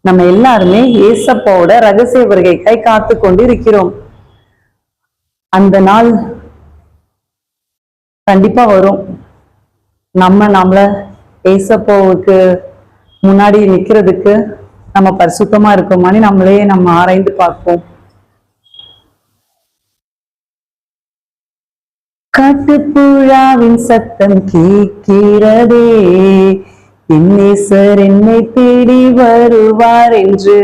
நம்ம எல்லாருமே ஏசப்பாவோட ரகசிய வருகைக்காய் காத்து கொண்டு இருக்கிறோம் அந்த நாள் கண்டிப்பா வரும். நம்ம நம்மள ஏசப்பாவுக்கு முன்னாடி நிக்கிறதுக்கு நம்ம பரிசுத்தமா இருக்கோமான்னு நம்மளே நம்ம ஆராய்ந்து பார்ப்போம். காட்டுப்புழாவின் சத்தம் கேட்கிறதே. என்னேசர் என்னை தேடி வருவார் என்று.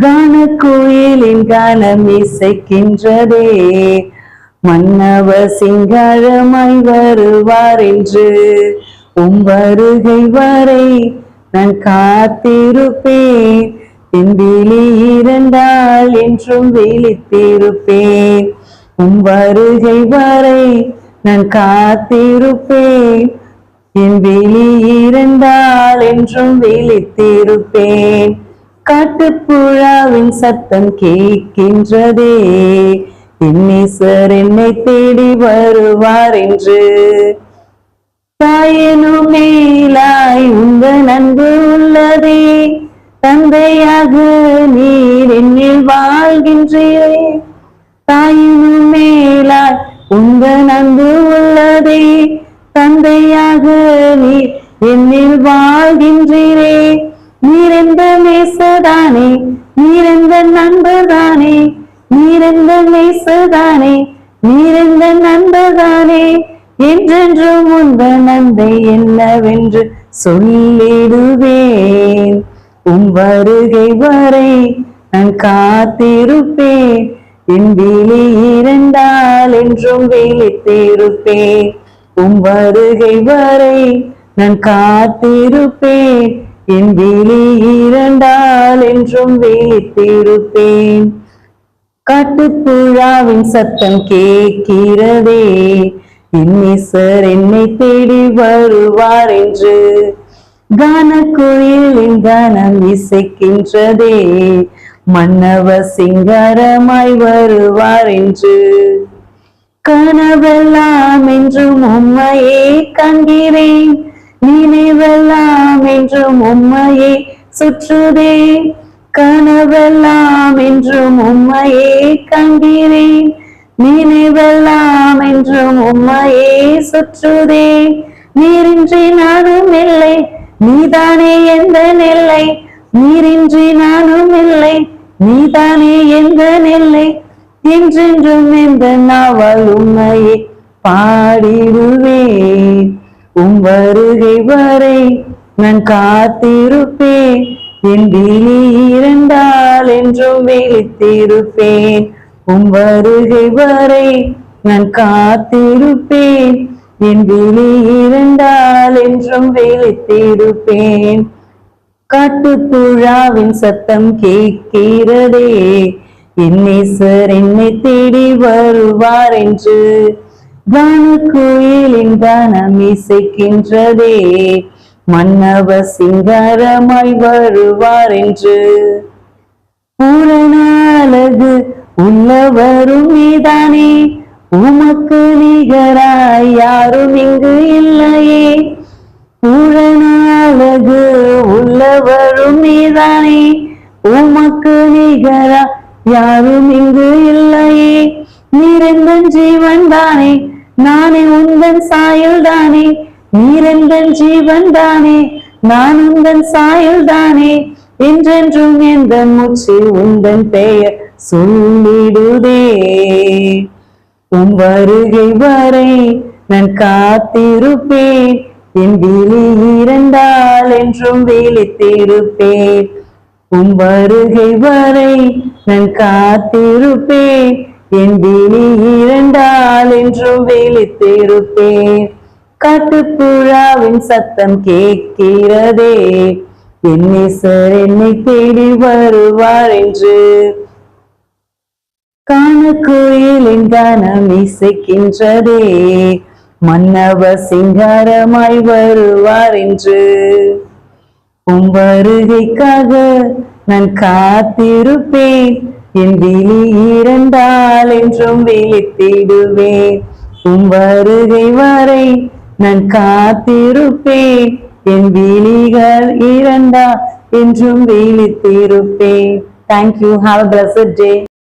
கான கோயிலின் கானம் இசைக்கின்றதே. மன்னவ சிங்காரமாய் வருவார் என்று. உம் வருகை வரை நான் காத்திருப்பேன். என் விழி இருந்தால் என்றும் விழித்திருப்பேன். உம் வருகை வரை நான் காத்திருப்பேன். என் விழி இருந்தால் என்றும் விழித்திருப்பேன் காட்டுப்புழாவின் சத்தம் கேட்கின்றதே. இன்னீசர் என்னை தேடி வருவார் என்று. தாயனும் மேலாய் உங்க நன்கு உள்ளதே. தந்தையாக நீர் என்னில் வாழ்கின்றே தாயினும் மேலாய் உங்க நன்கு உள்ளதே தந்தையாக நீர் என்னில் வாழ்கின்றீரே. நீரெந்த நேசதானே நீரெந்த எந்த நண்பர்தானே. நீரெந்த நேசதானே நீரெந்த நண்பர்தானே. என்றென்றும் உந்த நந்தை என்னவென்று சொல்லிடுவேன். உம் வருகை வரை நான் காத்திருப்பேன். என் விழி இருந்தால் என்றும் விழித்திருப்பேன் உம் வருகை வரை நான் காத்திருப்பேன். என் விழி இரண்டால் என்றும் விழித்திருப்பேன் காட்டுப்புழாவின் சத்தம் கேட்கிறதே. இன்னிசர் என்னை தேடி வருவார் என்று. கான கோயிலின் கானம் இசைக்கின்றதே. மன்னவ சிங்காரமாய் வருவார் என்று. கனவெல்லாம் என்றும் உம்மையே காண்கிறேன். நினைவெல்லாம் என்றும் உண்மையே சுற்றுதே. கனவெல்லாம் என்றும் உண்மையே காண்கிறேன் நினைவெல்லாம் என்றும் உண்மையே சுற்றுதே. நீரின்றி நானும் இல்லை நீதானே எந்த நெல்லை நீரின்றி நானும் இல்லை நீதானே எந்த நெல்லை என்றென்றும் எந்த நாவல் உண்மையை பாடிடுவேன். உம் வருகை வரை நான் காத்திருப்பேன். என் விழி இருந்தால் என்றும் விழித்திருப்பேன். உம் வருகை வரை நான் காத்திருப்பேன். என் விழி இருந்தால் என்றும் விழித்திருப்பேன். காட்டுப்புழாவின் சத்தம் கேட்கிறதே. என்னை சார் என்னை தேடி வருவார் என்று கான கோயிலின் கானம் இசைக்கின்றதே. மன்னவ சிங்காரமாய் வருவார் என்று. பூரண அழகு உள்ளவரும் நீதானே. உமக்கு நிகராய் யாரும் இங்கு இல்லையே. பூரண அழகு உள்ளவரும் நீதானே. உமக்கு நிகரா யாரும் இங்கு இல்லையே. நிரந்தன் ஜீவன் தானே. நானே உந்தன் சாயல் தானே நீரெந்தன் ஜீவன் தானே நான் உந்தன் சாயல் தானே என்றென்றும் எந்த மூச்சு உந்தன் பெயர் சொல்லிடுதே. உன் வருகை வரை நான் காத்திருப்பேன் என் விழி இருந்தால் என்றும் விழித்திருப்பேன். உன் வருகை வரை நான் காத்திருப்பேன் என் விழி இருந்தால் என்றும் விழித்திருப்பேன் காட்டுப்புழாவின் சத்தம் கேட்கிறதே. என்னேசர் என்னை தேடி வருவார் என்று. காண கானம் இசைக்கின்றதே. மன்னவ சிங்காரமாய் வருவார் என்று. உம் வருகைக்காக நான் காத்திருப்பேன். என் விழி இருந்தால் என்றும் விழித்திடுவேன். உம் வருகை வரை நான் காத்திருப்பேன். என் விழிகள் இரண்டா என்றும் விழித்திருப்பேன். Thank you have a blessed day